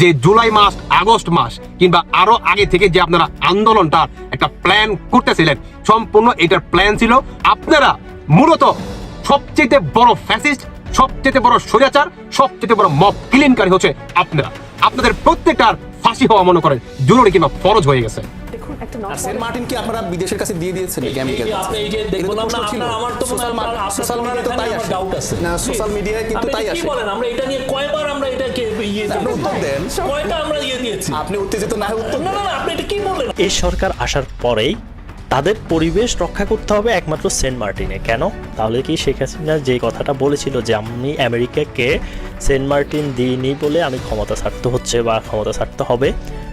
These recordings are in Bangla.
যে জুলাই মাস, আগস্ট মাস, কিংবা আরও আগে থেকে যে আপনারা আন্দোলনটা একটা প্ল্যান করতেছিলেন, সম্পূর্ণ এটার প্ল্যান ছিল আপনারা মূলত সবচেয়ে বড় ফ্যাসিস্ট সবচেয়ে বড় সোজাচার সবচেয়ে বড় মব ক্লিনকারী হচ্ছে আপনারা। আপনাদের প্রত্যেকটার ফাঁসি হওয়া মনে করেন, জরুরি কিংবা ফরজ হয়ে গেছে। একটা আর সেন্ট মার্টিন কি আপনারা বিদেশের কাছে দিয়ে দিয়েছেন? আপনি এই যে দেখুন আমরা- আপনার- আমার তো সোশ্যাল সোশ্যাল তো মিডিয়ায় তো তাই আসে। doubt আছে। না, সোশ্যাল মিডিয়ায় কিন্তু তাই আসে। বলেন আমরা এটা নিয়ে কয়বার আমরা এটাকে ইয়ে উত্তর দেন। কয়টা আমরা ইয়ে দিয়েছি আপনি উত্তেজিত না হয়ে উত্তর না না না, আপনি এটা কি বললেন এই সরকার আসার পরেই তাদের পরিবেশ রক্ষা করতে হবে একমাত্র সেন্ট মার্টিনে কেন তাহলে কি শেখ হাসিনা যে কথাটা বলেছিল যে আমি আমেরিকাকে সেন্ট মার্টিন দিইনি বলে আমি ক্ষমতা ছাড়তে হচ্ছে বা ক্ষমতা ছাড়তে হবে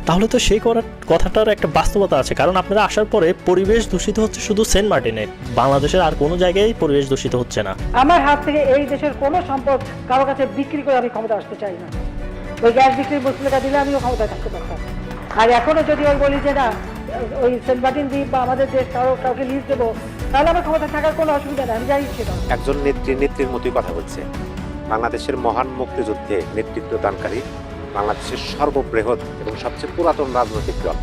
তাহলে তো সেই করার কথাটার একটা বাস্তবতা আছে। কারণ আপনারা আসার পরে পরিবেশ দূষিত হচ্ছে শুধু সেন্ট মার্টিনে বাংলাদেশের আর কোনো জায়গায় পরিবেশ দূষিত হচ্ছে না। আমার হাত থেকে এই দেশের কোনো সম্পদ কারও কাছে বিক্রি করে আমি ক্ষমতা আসতে চাই না। ওই গ্যাস বিক্রির মসলিকা দিলে আমিও ক্ষমতায় থাকতে পারতাম। আর এখনও যদি ওই বলি যে না ওই সেন্ট মার্টিন দ্বীপ বা আমাদের দেশ কারও কাউকে লিজ দেবো তাহলে আমার ক্ষমতা থাকার কোনো অসুবিধা নেই আমি যাই ছিল একজন নেত্রী নেত্রীর মতোই কথা বলছে। বাংলাদেশের মহান মুক্তিযুদ্ধে নেতৃত্ব দানকারী বাংলাদেশের সর্ববৃহৎ এবং সবচেয়ে পুরাতন রাজনৈতিক দল,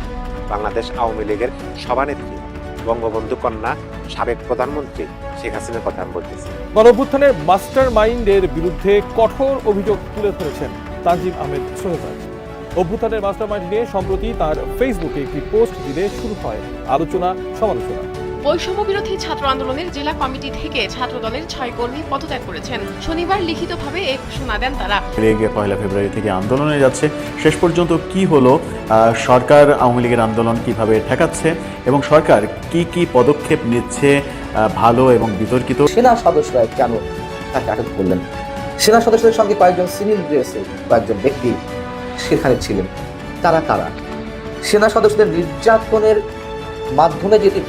বাংলাদেশ আওয়ামী লীগের সভানেত্রী, বঙ্গবন্ধু কন্যা, সাবেক প্রধানমন্ত্রী শেখ হাসিনার কথা আমি বলতেছি। গণঅভ্যুত্থানের মাস্টার মাইন্ডের বিরুদ্ধে কঠোর অভিযোগ তুলে ধরেছেন তানজিম আহমেদ সোহেবাজ অভ্যুত্থানের মাস্টার মাইন্ড নিয়ে সম্প্রতি তার ফেসবুকে একটি পোস্ট দিলে শুরু হয় আলোচনা সমালোচনা বৈষম্য বিরোধী ছাত্র আন্দোলনের জেলা কমিটি থেকে ছাত্র দলের ছয় কর্মী পদত্যাগ করেছেন। শনিবার লিখিতভাবে এই ঘোষণা দেন তারা। লেগে পয়লা ফেব্রুয়ারি থেকে আন্দোলনে যাচ্ছে। শেষ পর্যন্ত কি হলো? সরকার আওয়ামী লীগের আন্দোলন কীভাবে ঠেকাচ্ছে? এবং সরকার কি কি পদক্ষেপ নিচ্ছে ভালো এবং বিতর্কিত? সেনা সদস্যরা কেন তাকে আটক করলেন? সেনা সদস্যদের সঙ্গে কয়েকজন সিভিল ড্রেসে কয়েকজন ব্যক্তি সেখানে ছিলেন। তারা কারা? সেনা সদস্যদের নির্যাতনের মাধ্যমে যেটি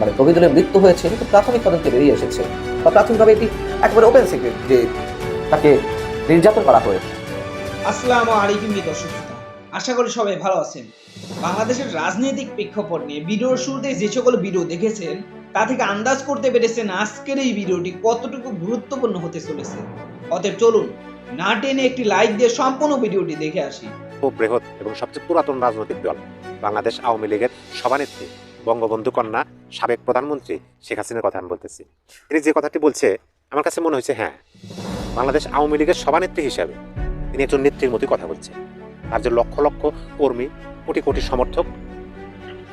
মানে কবিদুলের মৃত্যু হয়েছে কিন্তু প্রাথমিক তদন্তে বেরিয়ে এসেছে। বা প্রাথমিকভাবে এটি একেবারে ওপেন সিক্রেট যে তাকে নির্যাতন করা হয়েছে। আসসালামু আলাইকুম দর্শক আশা করি সবাই ভালো আছেন। বাংলাদেশের রাজনৈতিক প্রেক্ষাপট নিয়ে ভিডিওর শুরুতে যে সকল ভিডিও দেখেছেন তা থেকে আন্দাজ করতে পেরেছেন আজকের এই ভিডিওটি কতটুকু গুরুত্বপূর্ণ হতে চলেছে। অতএব চলুন না টেনে একটি লাইক দিয়ে সম্পূর্ণ ভিডিওটি দেখে আসি। বৃহৎ এবং সবচেয়ে পুরাতন রাজনৈতিক দল বাংলাদেশ আওয়ামী লীগের সভানেত্রী। বঙ্গবন্ধু কন্যা, সাবেক প্রধানমন্ত্রী শেখ হাসিনার কথা আমি বলতেছি। তিনি যে কথাটি বলছে, আমার কাছে মনে হয়েছে হ্যাঁ বাংলাদেশ আওয়ামী লীগের সভানেত্রী হিসাবে তিনি একজন নেত্রীর মতোই কথা বলছে। তার যে লক্ষ লক্ষ কর্মী, কোটি কোটি সমর্থক,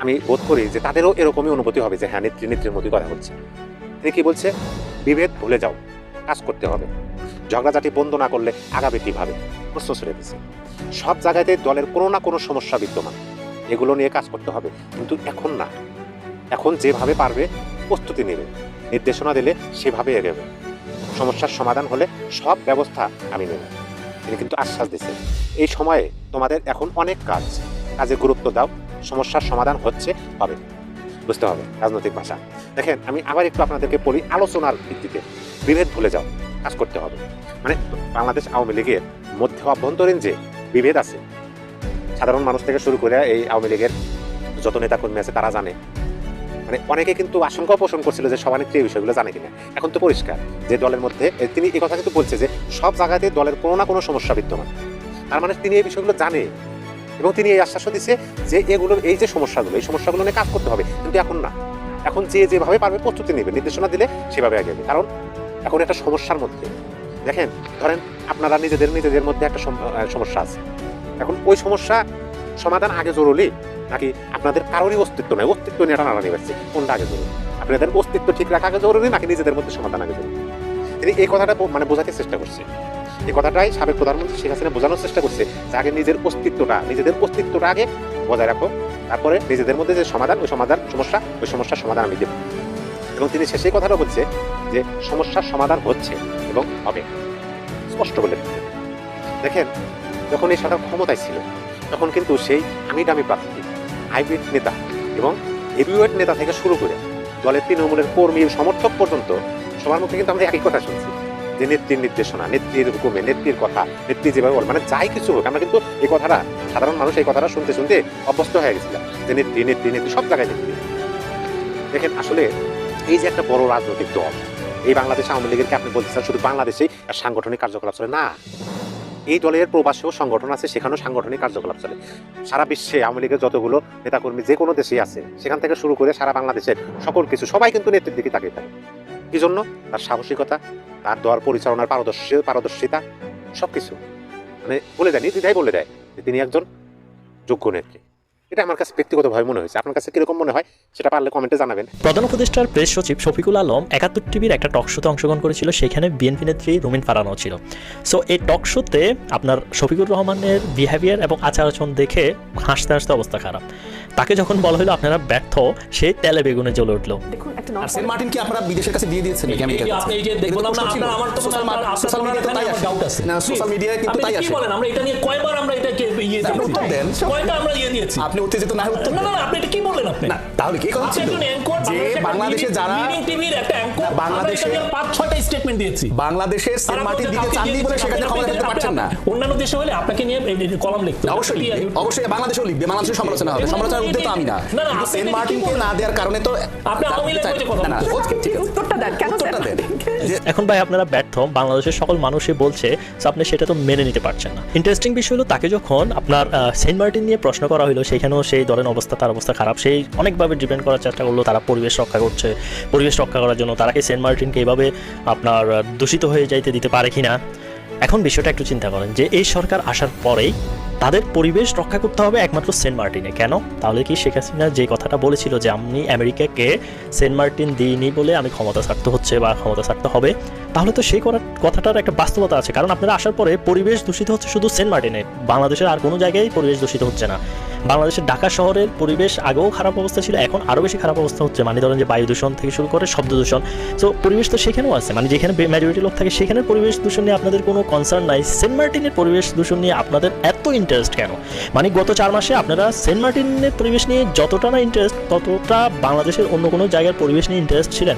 আমি বোধ করি যে তাদেরও এরকমই অনুভূতি হবে যে হ্যাঁ নেত্রী, নেত্রীর মতোই কথা বলছে। তিনি কি বলছে? বিভেদ ভুলে যাও, কাজ করতে হবে। ঝগড়াঝাটি বন্ধ না করলে আগাবে কীভাবে? প্রশ্ন সব জায়গাতে দলের কোনো না কোনো সমস্যা বিদ্যমান। এগুলো নিয়ে কাজ করতে হবে। কিন্তু এখন না। এখন যেভাবে পারবে, প্রস্তুতি নেবে। নির্দেশনা দিলে সেভাবে এগোবে। সমস্যার সমাধান হলে সব ব্যবস্থা আমি নেব। তিনি কিন্তু আশ্বাস দিচ্ছেন এই সময়ে তোমাদের এখন অনেক কাজ। কাজে গুরুত্ব দাও। সমস্যার সমাধান হচ্ছে, হবে। বুঝতে হবে, রাজনৈতিক ভাষা। দেখেন, আমি আবার একটু আপনাদেরকে বলি, আলোচনার ভিত্তিতে। বিভেদ ভুলে যাও। কাজ করতে হবে। মানে বাংলাদেশ আওয়ামী লীগের মধ্যে অভ্যন্তরীণ যে বিভেদ আছে সাধারণ মানুষ থেকে শুরু করে এই আওয়ামী লীগের যত নেতা কর্মী আছে, তারা জানে। মানে অনেকে কিন্তু আশঙ্কা পোষণ করছিল যে সভানেত্রী এই বিষয়গুলো জানে কিনা। এখন তো পরিষ্কার যে দলের মধ্যে তিনি এই কথা কিন্তু বলছে যে সব জায়গাতে দলের কোনো না কোনো সমস্যা বিদ্যমান। তার মানে তিনি এই বিষয়গুলো জানে এবং তিনি এই আশ্বাসও দিচ্ছে যে এগুলো, এই যে সমস্যাগুলো, এই সমস্যাগুলো নিয়ে কাজ করতে হবে। কিন্তু এখন না। এখন যে যেভাবে পারবে প্রস্তুতি নেবে, নির্দেশনা দিলে সেভাবে আগে কারণ এখন একটা সমস্যার মধ্যে। দেখেন, ধরেন আপনারা নিজেদের নিজেদের মধ্যে একটা সমস্যা আছে। এখন ওই সমস্যা সমাধান আগে জরুরি, নাকি আপনাদের কারোরই অস্তিত্ব নেই? অস্তিত্ব নিয়ে টানাটানি পাচ্ছে কোনটা আগে জরুরি? আপনাদের অস্তিত্ব ঠিক রাখা আগে জরুরি, নাকি নিজেদের মধ্যে সমাধান আগে জরুরি? তিনি এই কথাটা মানে বোঝাতে চেষ্টা করছে। এই কথাটাই সাবেক প্রধানমন্ত্রী শেখ হাসিনা বোঝানোর চেষ্টা করছে যে আগে নিজের অস্তিত্বটা, নিজেদের অস্তিত্বটা আগে বজায় রাখো, তারপরে নিজেদের মধ্যে যে সমাধান, ওই সমাধান, সমস্যা, ওই সমস্যার সমাধান আমি দেব। এবং তিনি শেষে কথাটা বলছে যে সমস্যার সমাধান হচ্ছে এবং হবে। স্পষ্ট বলে দেখেন যখন এই সরকার ক্ষমতায় ছিল, তখন কিন্তু সেই আমি দামি প্রার্থী, হাইব্রিড নেতা এবং হেভিওয়েট নেতা থেকে শুরু করে দলের তৃণমূলের কর্মী সমর্থক পর্যন্ত সবার মুখে কিন্তু আমরা একই কথা শুনছি যে নেত্রীর নির্দেশনা, নেত্রীর হুকুমে, নেত্রীর কথা, নেত্রী যেভাবে বলে মানে যাই কিছু হোক, আমরা কিন্তু এই কথাটা, সাধারণ মানুষ এই কথাটা শুনতে শুনতে অভ্যস্ত হয়ে গেছিলাম যে নেত্রী নেত্রী নেত্রী, সব জায়গায় নেত্রী। দেখেন, আসলে এই যে একটা বড় রাজনৈতিক দল, এই বাংলাদেশ আওয়ামী লীগের আপনি বলতে চান, শুধু বাংলাদেশেই সাংগঠনিক কার্যকলাপ চলে? না। এই দলের প্রবাসীয় সংগঠন আছে, সেখানেও সাংগঠনিক কার্যকলাপ চলে। সারা বিশ্বে আওয়ামী লীগের যতগুলো নেতাকর্মী যে কোনো দেশেই আছে, সেখান থেকে শুরু করে সারা বাংলাদেশের সকল কিছু, সবাই কিন্তু নেতৃত্বের দিকে তাকিয়ে থাকে। কি জন্য তার সাহসিকতা, তার দল পরিচালনার পারদর্শী, পারদর্শিতা সব কিছু মানে বলে দেয় নির্দ্বিধায় বলে দেয় যে তিনি একজন যোগ্য নেত্রী। এটা আমার কাছে ব্যক্তিগতভাবে মনে হয়েছে। আপনার কাছে কীরকম মনে হয় সেটা পারলে কমেন্টে জানাবেন। প্রধান উপদেষ্টার প্রেস সচিব শফিকুল আলম একাত্তর টিভির একটা টক শোতে অংশগ্রহণ করেছিল সেখানে বিএনপি নেত্রী রুমিন ফারানো ছিল। সো এই টক শোতে আপনার শফিকুর রহমানের বিহেভিয়ার এবং আচার আচরণ দেখে হাসতে হাসতে অবস্থা খারাপ। তাকে যখন বলা হলো আপনারা ব্যর্থ সে তেলে বেগুনে জ্বলে উঠল। দেখুন একটা আর সেন্ট মার্টিন কি আপনারা বিদেশের কাছে দিয়ে দিয়েছেন নাকি আমেরিকার এই যে কাছে? আপনি এই যে এটা না প্রশ্ন আমার তো সোশ্যাল আপনার- মা- সোশ্যাল মিডিয়ায় তো তাই ডাউট আছে। না সোশ্যাল মিডিয়ায় কিন্তু তাই আসে। বলেন আমরা এটা নিয়ে কয়বার আমরা এটাকে ইয়ে আপনি দিয়েছি? উত্তর দেন। কয়টা আমরা ইয়ে দিয়েছি? আপনি উত্তেজিত না হয়ে উত্তর না না আপনি এটা কি বললেন আপনি? না তাহলে কি কথা ছিল? যে বাংলাদেশে যারা টিভির একটা অ্যাঙ্কর বাংলাদেশে- পাঁচ ছয়টা স্টেটমেন্ট দিয়েছি। বাংলাদেশের সেন্ট মার্টিন দিতে চাননি বলে সেখানে ক্ষমতা দিতে পারছেন না। অন্যান্য দেশে হলে আপনাকে নিয়ে কলম লিখতে অবশ্যই অবশ্যই বাংলাদেশেও লিখবে বাংলাদেশের সমালোচনা হবে। সমালোচনার উদ্যোগ তো আমি না। সেন্ট কি মার্টিনকে না দেওয়ার কারণে তো আপনি আওয়ামী লীগের কথা না, না, ওকে, ঠিক আছে। উত্তরটা দেন কেন উত্তরটা দেন? এখন ভাই আপনারা ব্যর্থ বাংলাদেশের সকল মানুষই বলছে আপনি সেটা তো মেনে নিতে পারছেন না। ইন্টারেস্টিং বিষয় হলো তাকে যখন আপনার সেন্ট মার্টিন নিয়ে প্রশ্ন করা হলো সেখানেও সেই দলের অবস্থা, তার অবস্থা খারাপ? সেই অনেকভাবে ডিপেন্ড করার চেষ্টা করল, তারা পরিবেশ রক্ষা করছে, পরিবেশ রক্ষা করার জন্য। তারা কি সেন্ট মার্টিনকে এভাবে আপনার দূষিত হয়ে যাইতে দিতে পারে কি না এখন বিষয়টা একটু চিন্তা করেন যে, এই সরকার আসার পরেই তাদের পরিবেশ রক্ষা করতে হবে একমাত্র সেন্ট মার্টিনে। কেন? তাহলে কি শেখ হাসিনা যে কথাটা বলেছিল যে আমি আমেরিকাকে সেন্ট মার্টিন দিইনি বলে আমি ক্ষমতা ছাড়তে হচ্ছে বা ক্ষমতা ছাড়তে হবে, তাহলে তো সেই করার কথাটার একটা বাস্তবতা আছে। কারণ আপনারা আসার পরে পরিবেশ দূষিত হচ্ছে শুধু সেন্ট মার্টিনে। বাংলাদেশের আর কোনো জায়গায় পরিবেশ দূষিত হচ্ছে না। বাংলাদেশের ঢাকা শহরের পরিবেশ আগেও খারাপ অবস্থা ছিল, এখন আরও বেশি খারাপ অবস্থা হচ্ছে। মানে ধরেন যে বায়ু দূষণ থেকে শুরু করে শব্দ দূষণ। তো পরিবেশ তো সেখানেও আছে। মানে যেখানে মেজরিটি লোক থাকে, সেখানের পরিবেশ দূষণ নিয়ে আপনাদের কোনো কনসার্ন নাই। সেন্ট মার্টিনের পরিবেশ দূষণ নিয়ে আপনাদের এত ইন্টারেস্ট কেন? মানে গত চার মাসে আপনারা সেন্ট মার্টিনের পরিবেশ নিয়ে যতটা না ইন্টারেস্ট ততটা বাংলাদেশের অন্য কোনো জায়গার পরিবেশ নিয়ে ইন্টারেস্ট ছিলেন।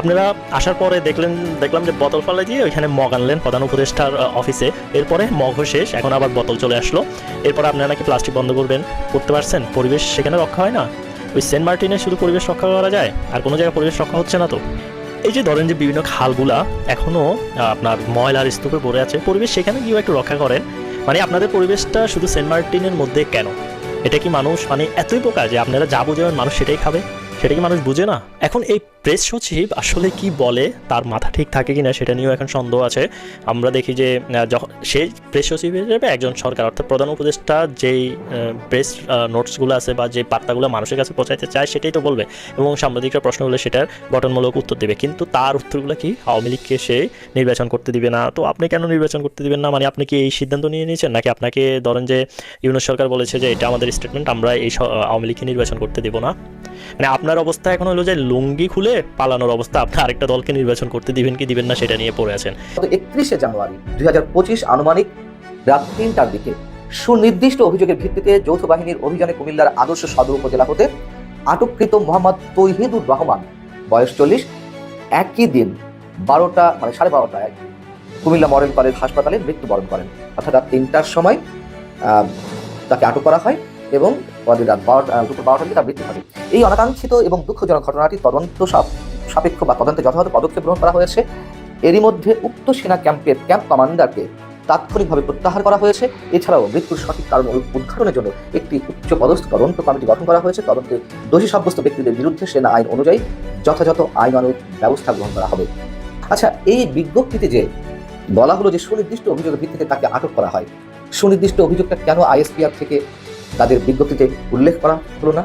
আপনারা আসার পরে দেখলেন, দেখলাম যে বোতল ফালা দিয়ে ওইখানে মগ আনলেন প্রধান উপদেষ্টার অফিসে এরপরে মগও শেষ, এখন আবার বোতল চলে আসলো। এরপরে আপনারা নাকি প্লাস্টিক বন্ধ করবেন। করতে পারছেন? পরিবেশ সেখানে রক্ষা হয় না। ওই সেন্ট মার্টিনে শুধু পরিবেশ রক্ষা করা যায়, আর কোনো জায়গায় পরিবেশ রক্ষা হচ্ছে না তো। এই যে ধরেন যে বিভিন্ন খালগুলা এখনও আপনার ময়লার স্তূপে পড়ে আছে, পরিবেশ সেখানে গিয়েও একটু রক্ষা করেন। মানে আপনাদের পরিবেশটা শুধু সেন্ট মার্টিনের মধ্যে কেন? এটা কি মানুষ মানে এতই পোকা যে আপনারা যা বোঝাবেন মানুষ সেটাই খাবে? সেটা কি মানুষ বুঝে না? এখন এই প্রেস সচিব আসলে কি বলে, তার মাথা ঠিক থাকে কিনা সেটা নিয়েও এখন সন্দেহ আছে। আমরা দেখি যে যখন সেই প্রেস সচিব হিসেবে একজন সরকার, অর্থাৎ প্রধান উপদেষ্টা যেই প্রেস নোটসগুলো আছে বা যে বার্তাগুলো মানুষের কাছে পৌঁছাইতে চায় সেটাই তো বলবে। এবং সাংবাদিকরা প্রশ্ন হলে সেটার গঠনমূলক উত্তর দেবে। কিন্তু তার উত্তরগুলো কি আওয়ামী লীগকে সে নির্বাচন করতে দিবে না? তো আপনি কেন নির্বাচন করতে দিবেন না? মানে আপনি কি এই সিদ্ধান্ত নিয়ে নিয়েছেন? নাকি আপনাকে ধরেন যে ইউনুস সরকার বলেছে যে, এটা আমাদের স্টেটমেন্ট আমরা এই আওয়ামী লীগকে নির্বাচন করতে দেবো না? মানে আপনার অবস্থা এখন হলো যে লুঙ্গি খুলে পালানোর অবস্থা। আপনি আরেকটা দলকে নির্বাচন করতে দিবেন কি দিবেন না সেটা নিয়ে পড়ে আছেন। একত্রিশে জানুয়ারি দু হাজার পঁচিশ আনুমানিক রাত তিনটার দিকে সুনির্দিষ্ট অভিযোগের ভিত্তিতে যৌথ বাহিনীর অভিযানে কুমিল্লার আদর্শ সদর উপজেলা হতে আটককৃত মোহাম্মদ তৈহিদুর রহমান। বয়স চল্লিশ। একই দিন বারোটা মানে সাড়ে বারোটায় কুমিল্লা মডেল কলেজ হাসপাতালে মৃত্যুবরণ করেন। অর্থাৎ তিনটার সময় তাকে আটক করা হয়। এবং পরদিন রাত বারোটা দুপুর বারোটার দিকে মৃত্যু ঘটে এই অনাকাঙ্ক্ষিত এবং দুঃখজনক ঘটনাটি তদন্ত সাপ- সাপেক্ষ বা তদন্তে যথাযথ পদক্ষেপ গ্রহণ করা হয়েছে। এরই মধ্যে উক্ত সেনা ক্যাম্পের ক্যাম্প কমান্ডারকে তাৎক্ষণিকভাবে প্রত্যাহার করা হয়েছে। এছাড়াও মৃত্যুর সঠিক কারণ উদ্ঘাটনের জন্য একটি উচ্চ পদস্থ তদন্ত কমিটি গঠন করা হয়েছে। তদন্তে দোষী সাব্যস্ত ব্যক্তিদের বিরুদ্ধে সেনা আইন অনুযায়ী যথাযথ আইনানুগ ব্যবস্থা গ্রহণ করা হবে। আচ্ছা এই বিজ্ঞপ্তিতে যে বলা হলো যে সুনির্দিষ্ট অভিযোগের ভিত্তিতে তাকে আটক করা হয়, সুনির্দিষ্ট অভিযোগটা কেন আইএসপিআর থেকে তাদের বিজ্ঞপ্তিতে উল্লেখ করা হলো না।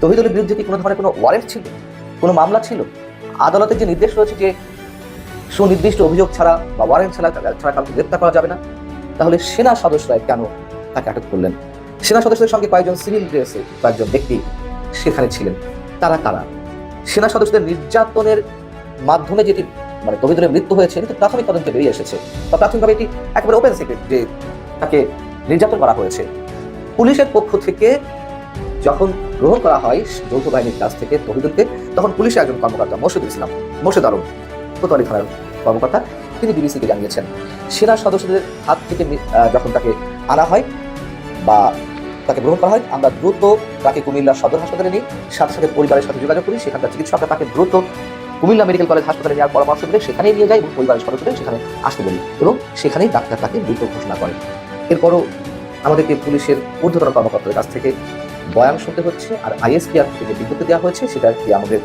তহিদুলের বিরুদ্ধে কি কোনো ধরনের কোনো ওয়ারেন্ট ছিল? কোনো মামলা ছিল? আদালতের যে নির্দেশ রয়েছে যে সুনির্দিষ্ট অভিযোগ ছাড়া বা ওয়ারেন্ট ছাড়া ছাড়া কাউকে গ্রেপ্তার করা যাবে না, তাহলে সেনা সদস্যরা কেন তাকে আটক করলেন? সেনা সদস্যদের সঙ্গে কয়েকজন সিভিল ড্রেসে কয়েকজন ব্যক্তি সেখানে ছিলেন। তারা কারা? সেনা সদস্যদের নির্যাতনের মাধ্যমে যেটি মানে তবিদুলের মৃত্যু হয়েছে, এটি প্রাথমিক তদন্তে বেরিয়ে এসেছে। বা প্রাথমিকভাবে এটি একেবারে ওপেন সিক্রেট যে তাকে নির্যাতন করা হয়েছে। পুলিশের পক্ষ থেকে যখন গ্রহণ করা হয় যৌথ বাহিনীর কাছ থেকে তহিদুলকে, তখন পুলিশের একজন কর্মকর্তা, মোর্শেদুল ইসলাম। মোর্শেদ আলম, কোতোয়ালি থানার কর্মকর্তা, তিনি বিবিসিকে জানিয়েছেন। সেনা সদস্যদের হাত থেকে যখন তাকে আনা হয় বা তাকে গ্রহণ করা হয়, আমরা দ্রুত তাকে কুমিল্লা সদর হাসপাতালে নিই। সাথে সাথে পরিবারের সাথে যোগাযোগ করি। সেখানকার চিকিৎসকরা তাকে দ্রুত কুমিল্লা মেডিকেল কলেজ হাসপাতালে নেওয়ার পরামর্শ দিলে সেখানেই নিয়ে যায় এবং পরিবারের সদস্যদের সেখানে আসতে বলি এবং সেখানেই ডাক্তার তাকে মৃত ঘোষণা করে। এরপরও আমাদেরকে পুলিশের ঊর্ধ্বতন কর্মকর্তাদের কাছ থেকে বয়ান শুনতে হচ্ছে, আর আইএসপিআর থেকে যে বিজ্ঞপ্তি দেওয়া হয়েছে, সেটা কি আমাদের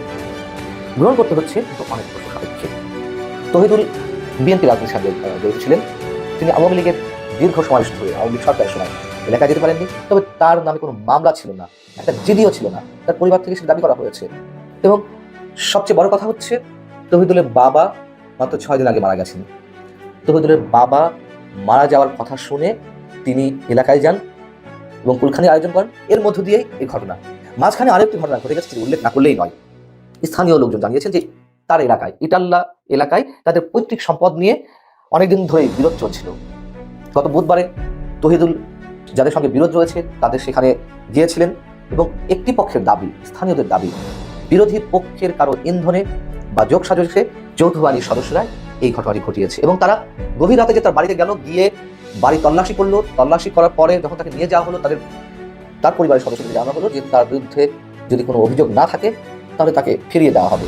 গ্রহণ করতে হচ্ছে অনেক সাপেক্ষে। তহিদুল বিএনপি রাজনীতির সাথে জড়িত ছিলেন। তিনি আওয়ামী লীগের দীর্ঘ সময় ধরে, আওয়ামী লীগ সরকারের সময় এলাকায় যেতে পারেননি, তবে তার নামে কোনো মামলা ছিল না, একটা জিডিও ছিল না, তার পরিবার থেকে সেটা দাবি করা হয়েছে। এবং সবচেয়ে বড় কথা হচ্ছে, তহিদুলের বাবা মাত্র ছয় দিন আগে মারা গেছেন। তহিদুলের বাবা মারা যাওয়ার কথা শুনে তিনি এলাকায় যান এবং কুলখানি আয়োজন করেন। এর মধ্য দিয়েই এই ঘটনা। মাঝখানে আরেকটি ঘটনা ঘটে গেছে উল্লেখ না করলেই নয়। স্থানীয় লোকজন জানিয়েছেন যে তার এলাকায়, ইটাল্লা এলাকায় তাদের পৈতৃক সম্পদ নিয়ে অনেকদিন ধরেই বিরোধ চলছিল। গত বুধবারে তহিদুল যাদের সঙ্গে বিরোধ রয়েছে, তাদের সেখানে গিয়েছিলেন এবং একটি পক্ষের দাবি, স্থানীয়দের দাবি, বিরোধী পক্ষের কারও ইন্ধনে বা যোগ সাজসে যৌথ বাহিনীর সদস্যরা এই ঘটনাটি ঘটিয়েছে এবং তারা গভীর রাতে যে তার বাড়িতে গেল, গিয়ে বাড়ি তল্লাশি করল, তল্লাশি করার পরে যখন তাকে নিয়ে যাওয়া হলো, তাদের, তার পরিবারের সদস্যদের জানানো হলো যে তার বিরুদ্ধে যদি কোনো অভিযোগ না থাকে, তাহলে তাকে ফিরিয়ে দেওয়া হবে।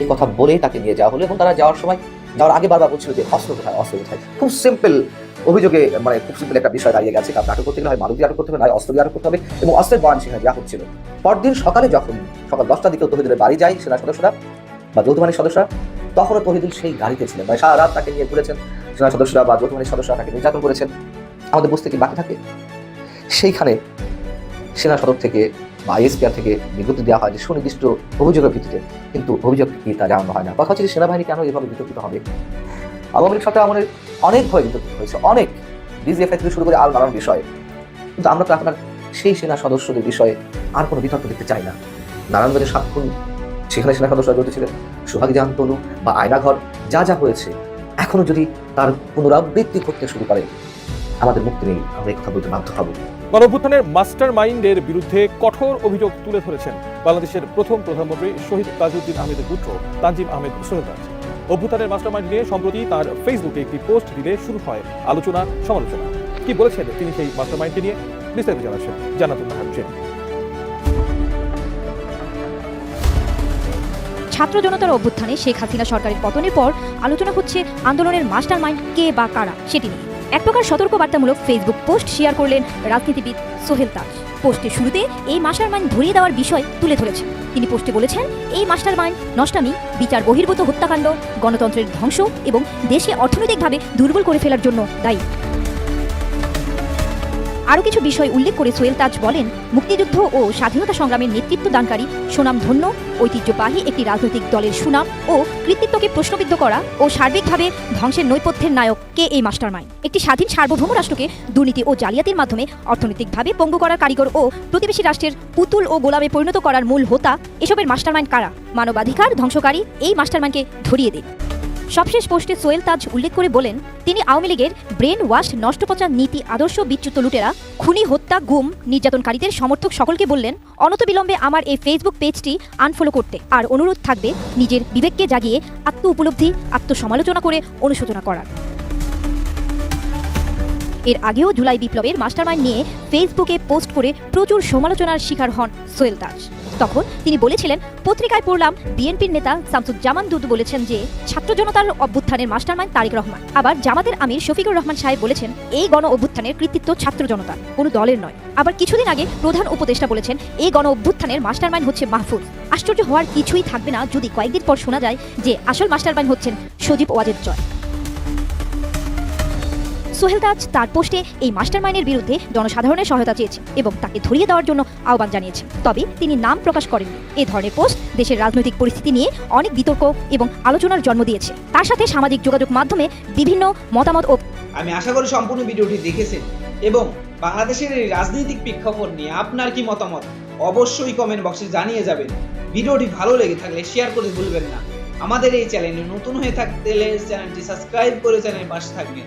এই কথা বলেই তাকে নিয়ে যাওয়া হলো এবং তারা যাওয়ার সময়, যাওয়ার আগে বারবার বলছিল যে অস্ত্র কোথায় অস্ত্র কোথায়। খুব সিম্পল অভিযোগে মানে খুব সিম্পল একটা বিষয় দাঁড়িয়ে গেছে। কারণ আটক করতে গেলে হয়, মারুতি আটক করতে হবে, নয় অস্ত্র দিয়ে আটক করতে হবে এবং অস্ত্রের বয়ান সেখানে দেওয়া হচ্ছিল। পরদিন সকালে যখন, সকাল দশটার দিকে তহিদুলের বাড়ি যায় সেনা সদস্যরা বা যৌথ বাহিনীর সদস্যরা তখনও তহিদুল সেই গাড়িতে ছিলেন। মানে সারা রাত তাকে নিয়ে ঘুরেছেন সেনা সদস্যরা বা যৌথ সদস্যরা তাকে নির্যাতন করেছেন। আমাদের বুঝতে কি বাকি থাকে? সেইখানে সেনা সদর থেকে বা আইএসপিআর থেকে বিজ্ঞপ্তি দেওয়া হয় যে সুনির্দিষ্ট অভিযোগের ভিত্তিতে কিন্তু অভিযোগ কি তা জানানো হয় না। কথা হচ্ছে যে সেনাবাহিনী কেন এভাবে বিতর্কিত হবে? আওয়ামী লীগ সরকার আমাদের অনেকভাবে বিতর্কিত হয়েছে। অনেক ডিজিএফআই থেকে শুরু করে আরও নানান বিষয়ে। কিন্তু আমরা তো আর সেই সেনা সদস্যদের বিষয়ে আর কোনো বিতর্ক দেখতে চাই না। নারায়ণগঞ্জের সাত সেখানে সেনা সদস্যরা জড়িত ছিলেন। সোহাগী জাহান তনু বা আয়নাঘর, যা যা হয়েছে, এখনও যদি তার পুনরাবৃত্তি করতে শুরু করে, আমাদের মুক্তি নেই, আমরা কথা বলতে বাধ্য হব। গণঅভ্যুত্থানের মাস্টার মাইন্ডের বিরুদ্ধে কঠোর অভিযোগ তুলে ধরেছেন বাংলাদেশের প্রথম প্রধানমন্ত্রী শহীদ তাজউদ্দিন আহমেদের পুত্র তানজিম আহমেদ সোহেদাজ অভ্যুত্থানের মাস্টার মাইন্ড নিয়ে সম্প্রতি তার ফেসবুকে একটি পোস্ট দিলে শুরু হয় আলোচনা সমালোচনা কি বলেছেন তিনি সেই মাস্টার মাইন্ডকে নিয়ে? বিস্তারিত জানাচ্ছেন জানাতুল নাহার ছাত্র জনতার অভ্যুত্থানে শেখ হাসিনা সরকারের পতনের পর আলোচনা হচ্ছে আন্দোলনের মাস্টার মাইন্ড কে বা কারা সেটি নিয়ে। এক প্রকার সতর্কবার্তামূলক ফেসবুক পোস্ট শেয়ার করলেন রাজনীতিবিদ সোহেল তাজ। পোস্টের শুরুতে এই মাস্টার মাইন্ড ধরিয়ে দেওয়ার বিষয় তুলে ধরেছেন। তিনি পোস্টে বলেছেন, এই মাস্টার মাইন্ড নষ্টামি, বিচার বহির্ভূত হত্যাকাণ্ড, গণতন্ত্রের ধ্বংস এবং দেশকে অর্থনৈতিকভাবে দুর্বল করে ফেলার জন্য দায়ী। আরও কিছু বিষয় উল্লেখ করে সোহেল তাজ বলেন, মুক্তিযুদ্ধ ও স্বাধীনতা সংগ্রামের নেতৃত্ব দানকারী সুনাম ধন্য, ঐতিহ্যবাহী একটি রাজনৈতিক দলের সুনাম ও কৃতিত্বকে প্রশ্নবিদ্ধ করা ও সার্বিকভাবে ধ্বংসের নৈপথ্যের নায়ক কে এই মাস্টারমাইন্ড। একটি স্বাধীন সার্বভৌম রাষ্ট্রকে দুর্নীতি ও জালিয়াতির মাধ্যমে অর্থনৈতিকভাবে পঙ্গু করার কারিগর ও প্রতিবেশী রাষ্ট্রের পুতুল ও গোলামে পরিণত করার মূল হোতা এসবের মাস্টারমাইন্ড কারা? মানবাধিকার ধ্বংসকারী এই মাস্টারমাইন্ডকে ধরিয়ে দিন। সবশেষ পোস্টে সোহেল তাজ উল্লেখ করে বলেন, তিনি আওয়ামী লীগের ব্রেন ওয়াশ নষ্টপচা নীতি, আদর্শ বিচ্যুত লুটেরা, খুনি, হত্যা, গুম, নির্যাতনকারীদের সমর্থক সকলকে বললেন অনতবিলম্বে আমার এই ফেসবুক পেজটি আনফলো করতে। আর অনুরোধ থাকবে নিজের বিবেককে জাগিয়ে আত্ম উপলব্ধি, আত্মসমালোচনা করে অনুশোচনা করার। এর আগেও জুলাই বিপ্লবের মাস্টারমাইন্ড নিয়ে ফেসবুকে পোস্ট করে প্রচুর সমালোচনার শিকার হন সোহেল তাজ। তখন তিনি বলেছিলেন, পত্রিকায় পড়লাম, বিএনপির নেতা শামসুজ্জামান দুদু বলেছেন যে, ছাত্র জনতার অভ্যুত্থানের মাস্টারমাইন্ড তারেক রহমান। আবার জামাতের আমির শফিকুর রহমান সাহেব বলেছেন, এই গণ অভ্যুত্থানের কৃতিত্ব ছাত্র জনতার কোনো দলের নয়। আবার কিছুদিন আগে প্রধান উপদেষ্টা বলেছেন, এই গণ অভ্যুত্থানের মাস্টারমাইন্ড হচ্ছে মাহফুজ। আশ্চর্য হওয়ার কিছুই থাকবে না যদি কয়েকদিন পর শোনা যায় যে, আসল মাস্টারমাইন্ড হচ্ছেন সজীব ওয়াজেদ জয়। সোহেল তাজ তার পোস্টে এই মাস্টারমাইন্ডের বিরুদ্ধে জনসাধারণের সহায়তা চেয়েছেন এবং তাকে ধরিয়ে দেওয়ার জন্য আহ্বান জানিয়েছে। তবে তিনি নাম প্রকাশ করেননি। এ ধরনের পোস্ট দেশের রাজনৈতিক পরিস্থিতি নিয়ে অনেক বিতর্ক এবং আলোচনার জন্ম দিয়েছে। তার সাথে সামাজিক যোগাযোগ মাধ্যমে বিভিন্ন মতামত ও আমি আশা করি সম্পূর্ণ ভিডিওটি দেখেছেন এবং বাংলাদেশের এই রাজনৈতিক প্রেক্ষাপট নিয়ে আপনার কি মতামত অবশ্যই কমেন্ট বক্সে জানিয়ে যাবেন। ভিডিওটি ভালো লেগে থাকলে শেয়ার করে ভুলবেন না। আমাদের এই চ্যানেলে নতুন হয়ে থাকতে চ্যানেলটি সাবস্ক্রাইব করে চ্যানেলের পাশে থাকবেন।